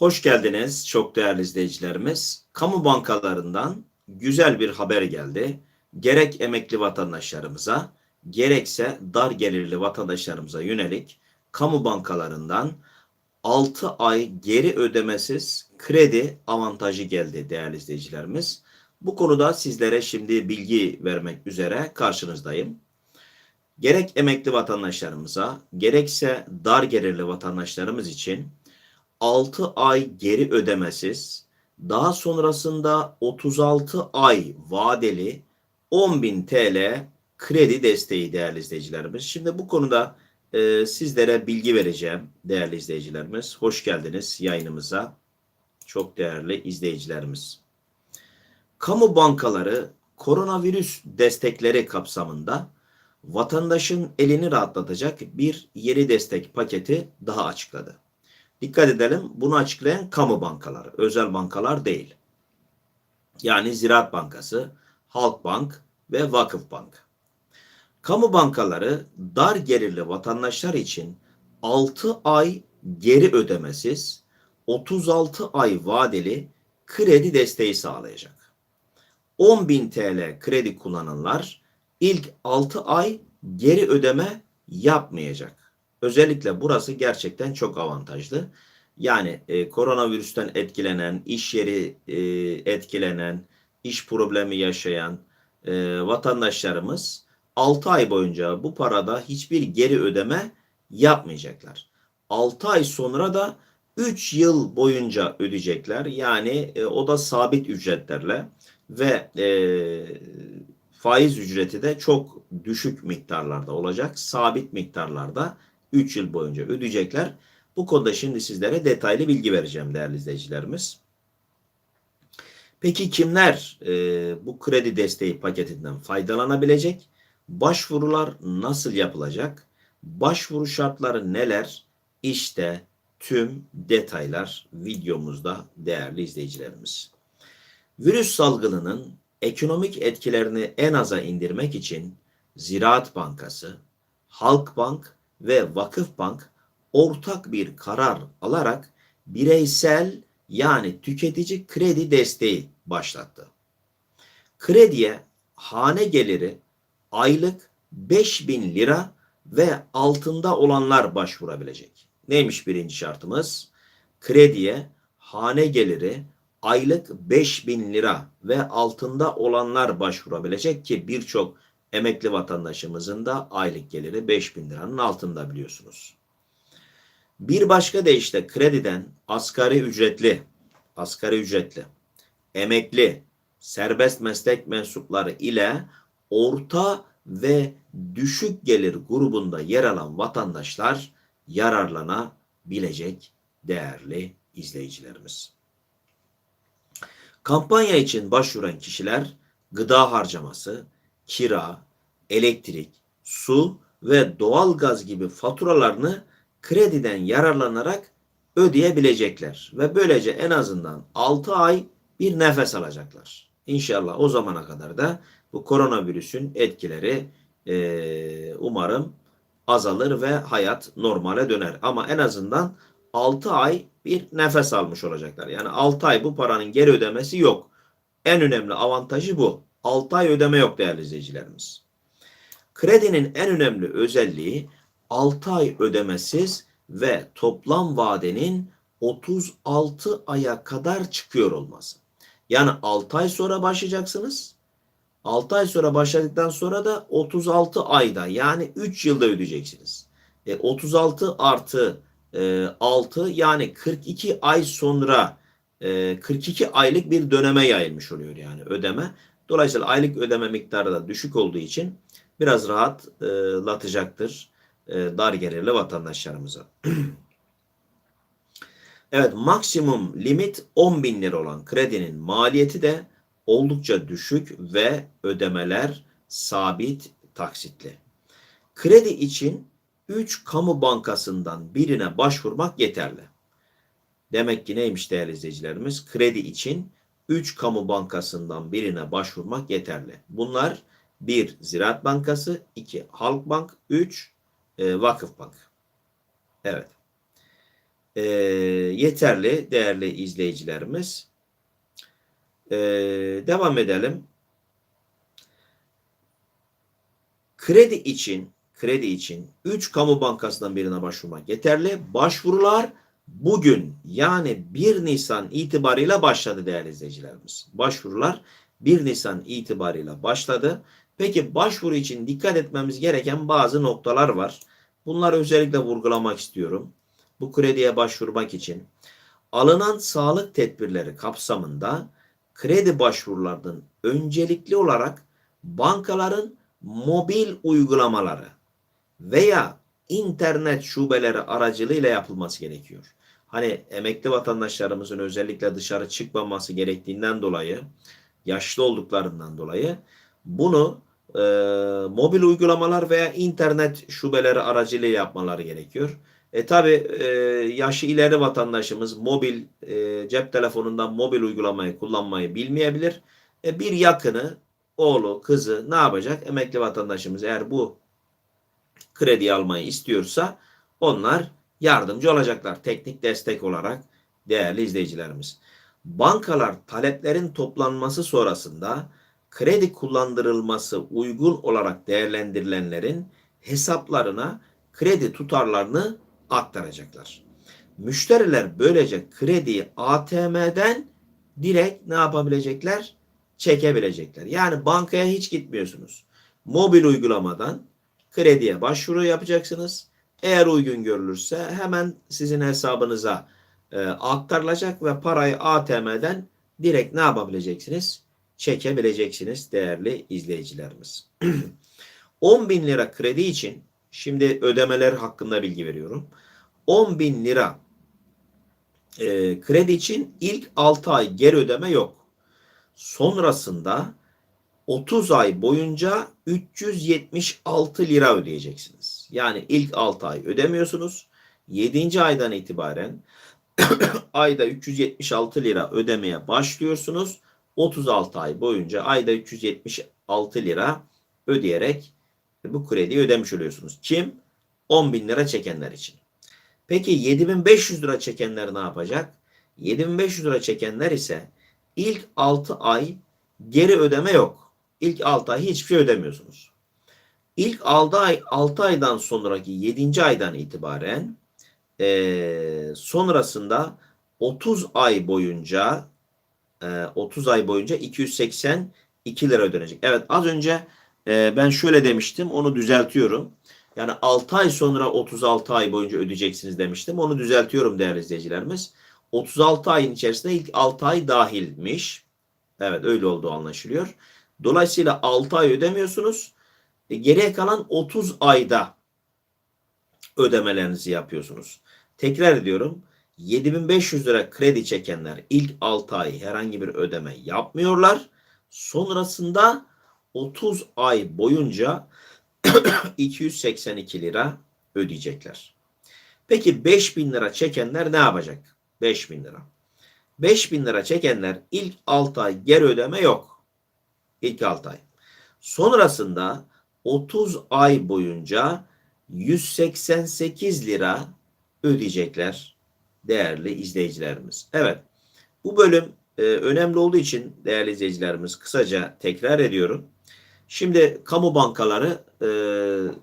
Hoş geldiniz çok değerli izleyicilerimiz. Kamu bankalarından güzel bir haber geldi. Gerek emekli vatandaşlarımıza, gerekse dar gelirli vatandaşlarımıza yönelik kamu bankalarından 6 ay geri ödemesiz kredi avantajı geldi değerli izleyicilerimiz. Bu konuda sizlere şimdi bilgi vermek üzere karşınızdayım. Gerek emekli vatandaşlarımıza, gerekse dar gelirli vatandaşlarımız için 6 ay geri ödemesiz, daha sonrasında 36 ay vadeli 10.000 TL kredi desteği değerli izleyicilerimiz. Şimdi bu konuda e, sizlere bilgi vereceğim değerli izleyicilerimiz. Hoş geldiniz yayınımıza. Çok değerli izleyicilerimiz. Kamu bankaları koronavirüs destekleri kapsamında vatandaşın elini rahatlatacak bir yeni destek paketi daha açıkladı. Dikkat edelim bunu açıklayan kamu bankaları, özel bankalar değil. Yani Ziraat Bankası, Halkbank ve Vakıfbank. Kamu bankaları dar gelirli vatandaşlar için 6 ay geri ödemesiz 36 ay vadeli kredi desteği sağlayacak. 10.000 TL kredi kullananlar ilk 6 ay geri ödeme yapmayacak. Özellikle burası gerçekten çok avantajlı. Yani e, koronavirüsten etkilenen, iş yeri e, etkilenen, iş problemi yaşayan e, vatandaşlarımız 6 ay boyunca bu parada hiçbir geri ödeme yapmayacaklar. 6 ay sonra da 3 yıl boyunca ödeyecekler. Yani e, o da sabit ücretlerle ve e, faiz ücreti de çok düşük miktarlarda olacak. Sabit miktarlarda 3 yıl boyunca ödeyecekler. Bu konuda şimdi sizlere detaylı bilgi vereceğim değerli izleyicilerimiz. Peki kimler e, bu kredi desteği paketinden faydalanabilecek? Başvurular nasıl yapılacak? Başvuru şartları neler? İşte tüm detaylar videomuzda değerli izleyicilerimiz. Virüs salgınının ekonomik etkilerini en aza indirmek için Ziraat Bankası, Halkbank ve Vakıfbank ortak bir karar alarak bireysel yani tüketici kredi desteği başlattı. Krediye hane geliri aylık 5000 lira ve altında olanlar başvurabilecek. Neymiş birinci şartımız? Krediye hane geliri aylık 5000 lira ve altında olanlar başvurabilecek ki birçok emekli vatandaşımızın da aylık geliri 5000 liranın altında biliyorsunuz. Bir başka deyişle krediden asgari ücretli, asgari ücretli, emekli, serbest meslek mensupları ile orta ve düşük gelir grubunda yer alan vatandaşlar yararlanabilecek değerli izleyicilerimiz. Kampanya için başvuran kişiler gıda harcaması, kira, elektrik, su ve doğalgaz gibi faturalarını krediden yararlanarak ödeyebilecekler ve böylece en azından 6 ay bir nefes alacaklar. İnşallah o zamana kadar da bu koronavirüsün etkileri e, umarım azalır ve hayat normale döner. Ama en azından 6 ay bir nefes almış olacaklar. Yani 6 ay bu paranın geri ödemesi yok. En önemli avantajı bu. 6 ay ödeme yok değerli izleyicilerimiz. Kredinin en önemli özelliği 6 ay ödemesiz ve toplam vadenin 36 aya kadar çıkıyor olması. Yani 6 ay sonra başlayacaksınız. 6 ay sonra başladıktan sonra da 36 ayda yani 3 yılda ödeyeceksiniz. E, 36 artı e, 6 yani 42 ay sonra e, 42 aylık bir döneme yayılmış oluyor yani ödeme. Dolayısıyla aylık ödeme miktarı da düşük olduğu için biraz rahatlatacaktır e, dar gelirli vatandaşlarımıza. evet maksimum limit 10 bin lira olan kredinin maliyeti de oldukça düşük ve ödemeler sabit taksitli. Kredi için 3 kamu bankasından birine başvurmak yeterli. Demek ki neymiş değerli izleyicilerimiz? Kredi için 3 kamu bankasından birine başvurmak yeterli. Bunlar 1 Ziraat Bankası, 2 Halkbank, 3 e, Vakıfbank. Evet. e, yeterli değerli izleyicilerimiz. E, devam edelim. Kredi için kredi için 3 kamu bankasından birine başvurmak yeterli. Başvurular bugün yani 1 Nisan itibarıyla başladı değerli izleyicilerimiz. Başvurular 1 Nisan itibarıyla başladı. Peki başvuru için dikkat etmemiz gereken bazı noktalar var. Bunları özellikle vurgulamak istiyorum. Bu krediye başvurmak için alınan sağlık tedbirleri kapsamında kredi başvurularının öncelikli olarak bankaların mobil uygulamaları veya internet şubeleri aracılığıyla yapılması gerekiyor. Hani emekli vatandaşlarımızın özellikle dışarı çıkmaması gerektiğinden dolayı, yaşlı olduklarından dolayı bunu e, mobil uygulamalar veya internet şubeleri aracılığıyla yapmaları gerekiyor. E tabi e, yaşı ileri vatandaşımız mobil e, cep telefonundan mobil uygulamayı kullanmayı bilmeyebilir. E, bir yakını, oğlu, kızı ne yapacak? Emekli vatandaşımız eğer bu kredi almayı istiyorsa onlar yardımcı olacaklar teknik destek olarak değerli izleyicilerimiz. Bankalar taleplerin toplanması sonrasında kredi kullandırılması uygun olarak değerlendirilenlerin hesaplarına kredi tutarlarını aktaracaklar. Müşteriler böylece krediyi ATM'den direkt ne yapabilecekler? Çekebilecekler. Yani bankaya hiç gitmiyorsunuz. Mobil uygulamadan krediye başvuru yapacaksınız. Eğer uygun görülürse hemen sizin hesabınıza e, aktarılacak ve parayı ATM'den direkt ne yapabileceksiniz? Çekebileceksiniz değerli izleyicilerimiz. 10 bin lira kredi için şimdi ödemeler hakkında bilgi veriyorum. 10 bin lira e, kredi için ilk 6 ay geri ödeme yok. Sonrasında 30 ay boyunca 376 lira ödeyeceksiniz. Yani ilk 6 ay ödemiyorsunuz. 7. aydan itibaren ayda 376 lira ödemeye başlıyorsunuz. 36 ay boyunca ayda 376 lira ödeyerek bu krediyi ödemiş oluyorsunuz. Kim? 10 bin lira çekenler için. Peki 7500 lira çekenler ne yapacak? 7500 lira çekenler ise ilk 6 ay geri ödeme yok. İlk 6 ay hiçbir şey ödemiyorsunuz. İlk 6 ay 6 aydan sonraki 7. aydan itibaren e, sonrasında 30 ay boyunca e, 30 ay boyunca 282 lira ödenecek. Evet az önce e, ben şöyle demiştim onu düzeltiyorum. Yani 6 ay sonra 36 ay boyunca ödeyeceksiniz demiştim. Onu düzeltiyorum değerli izleyicilerimiz. 36 ayın içerisinde ilk 6 ay dahilmiş. Evet öyle olduğu anlaşılıyor. Dolayısıyla 6 ay ödemiyorsunuz. E, geriye kalan 30 ayda ödemelerinizi yapıyorsunuz. Tekrar ediyorum. 7500 lira kredi çekenler ilk 6 ay herhangi bir ödeme yapmıyorlar. Sonrasında 30 ay boyunca 282 lira ödeyecekler. Peki 5000 lira çekenler ne yapacak? 5000 lira. 5000 lira çekenler ilk 6 ay geri ödeme yok. İlk 6 ay. Sonrasında 30 ay boyunca 188 lira ödeyecekler değerli izleyicilerimiz. Evet bu bölüm e, önemli olduğu için değerli izleyicilerimiz kısaca tekrar ediyorum. Şimdi kamu bankaları e,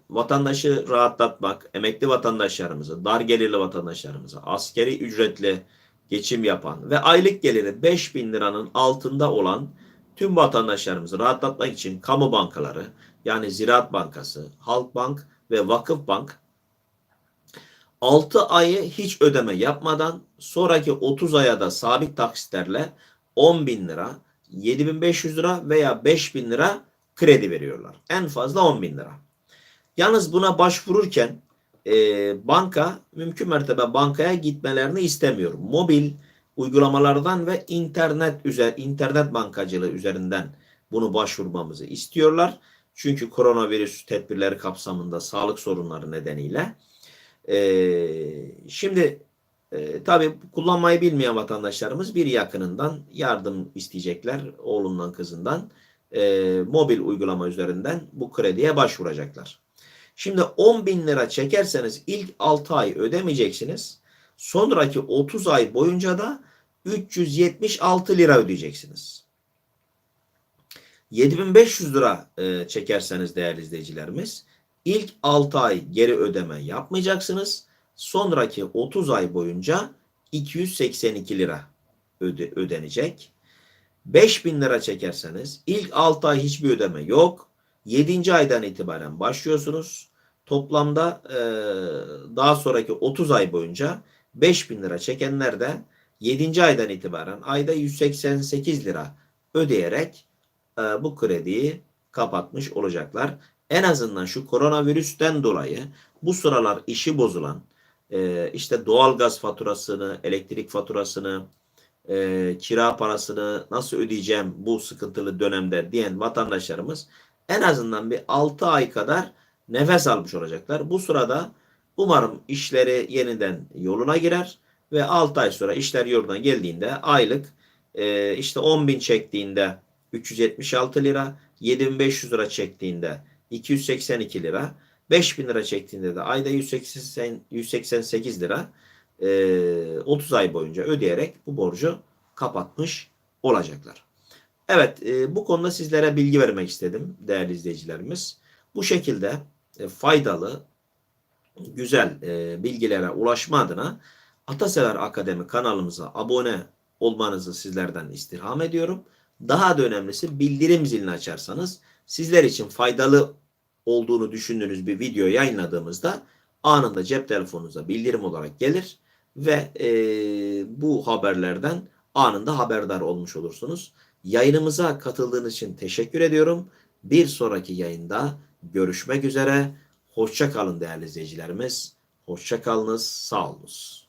vatandaşı rahatlatmak, emekli vatandaşlarımızı, dar gelirli vatandaşlarımızı, askeri ücretli geçim yapan ve aylık geliri 5 bin liranın altında olan tüm vatandaşlarımızı rahatlatmak için kamu bankaları yani Ziraat Bankası, Halkbank ve Vakıfbank 6 ayı hiç ödeme yapmadan sonraki 30 aya da sabit taksitlerle 10 bin lira, 7500 lira veya 5000 lira kredi veriyorlar. En fazla 10 bin lira. Yalnız buna başvururken e, banka mümkün mertebe bankaya gitmelerini istemiyor. Mobil uygulamalardan ve internet üzer internet bankacılığı üzerinden bunu başvurmamızı istiyorlar. Çünkü koronavirüs tedbirleri kapsamında sağlık sorunları nedeniyle. E, şimdi e, tabii kullanmayı bilmeyen vatandaşlarımız bir yakınından yardım isteyecekler oğlundan kızından e, mobil uygulama üzerinden bu krediye başvuracaklar. Şimdi 10 bin lira çekerseniz ilk 6 ay ödemeyeceksiniz. Sonraki 30 ay boyunca da 376 lira ödeyeceksiniz. 7500 lira e, çekerseniz değerli izleyicilerimiz ilk 6 ay geri ödeme yapmayacaksınız. Sonraki 30 ay boyunca 282 lira öde, ödenecek. 5000 lira çekerseniz ilk 6 ay hiçbir ödeme yok. 7. aydan itibaren başlıyorsunuz. Toplamda e, daha sonraki 30 ay boyunca 5000 lira çekenler de 7. aydan itibaren ayda 188 lira ödeyerek e, bu krediyi kapatmış olacaklar. En azından şu koronavirüsten dolayı bu sıralar işi bozulan e, işte doğalgaz faturasını, elektrik faturasını, e, kira parasını nasıl ödeyeceğim bu sıkıntılı dönemde diyen vatandaşlarımız en azından bir 6 ay kadar nefes almış olacaklar. Bu sırada umarım işleri yeniden yoluna girer ve 6 ay sonra işler yoluna geldiğinde aylık e, işte 10 bin çektiğinde 376 lira, 7500 lira çektiğinde 282 lira, 5000 lira çektiğinde de ayda 180, 188 lira e, 30 ay boyunca ödeyerek bu borcu kapatmış olacaklar. Evet e, bu konuda sizlere bilgi vermek istedim değerli izleyicilerimiz. Bu şekilde e, faydalı, güzel e, bilgilere ulaşma adına Atasever Akademi kanalımıza abone olmanızı sizlerden istirham ediyorum. Daha da önemlisi bildirim zilini açarsanız sizler için faydalı olduğunu düşündüğünüz bir video yayınladığımızda anında cep telefonunuza bildirim olarak gelir ve e, bu haberlerden anında haberdar olmuş olursunuz. Yayınımıza katıldığınız için teşekkür ediyorum. Bir sonraki yayında görüşmek üzere. Hoşça kalın değerli izleyicilerimiz. Hoşça kalınız, sağ olunuz.